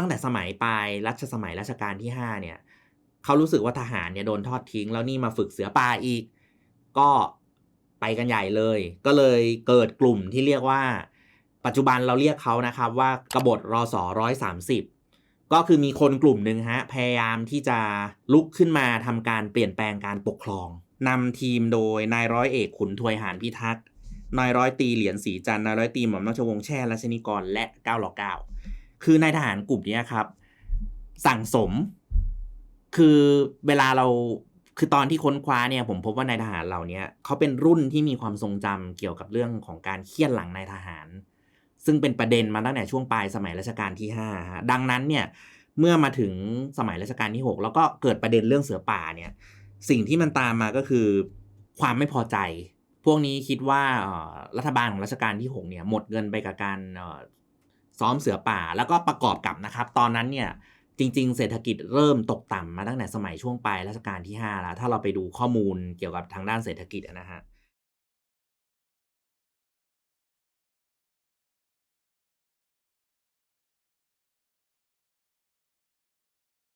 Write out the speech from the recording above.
ตั้งแต่สมัยปลายรัชสมัยรัชกาลที่5เนี่ยเขารู้สึกว่าทหารเนี่ยโดนทอดทิ้ง แล้วนี่มาฝึกเสือป่าอีก ก็ไปกันใหญ่เลย ก็เลยเกิดกลุ่มที่เรียกว่า ปัจจุบันเราเรียกเขานะครับว่ากบฏรอสอร้อยสามสิบก็คือมีคนกลุ่มหนึ่งฮะพยายามที่จะลุกขึ้นมาทำการเปลี่ยนแปลงการปกครองนำทีมโดยนายร้อยเอกขุนทวยหานพิทักษ์นายร้อยตีเหรียญศรีจันนายร้อยตีหม่อมราชวงศ์แช่รัชนิกรและเก้าหล่อเก้า คือนายทหารกลุ่มนี้ครับ สั่งสม คือเวลาเราคือตอนที่ค้นคว้าเนี่ย ผมพบว่านายทหารเหล่านี้เขาเป็นรุ่นที่มีความทรงจำเกี่ยวกับเรื่องของการเคี่ยนหลังนายทหาร ซึ่งเป็นประเด็นมาตั้งแต่ช่วงปลายสมัยรัชกาลที่ห้าฮะดังนั้นเนี่ยเมื่อมาถึงสมัยรัชกาลที่ 6 แล้วก็เกิดประเด็นเรื่องเสือป่าเนี่ย สิ่งที่มันตามมาก็คือความไม่พอใจ พวกนี้คิดว่ารัฐบาลของรัชกาลที่ 6 เนี่ยหมดเงินไปกับการ ซ้อมเสือป่าแล้วก็ประกอบกับนะครับ ตอนนั้นเนี่ยจริง ๆ เศรษฐกิจเริ่มตกต่ำมาตั้งแต่สมัยช่วงปลายรัชกาลที่5แล้วถ้าเราไปดูข้อมูลเกี่ยวกับทางด้านเศรษฐกิจนะฮะ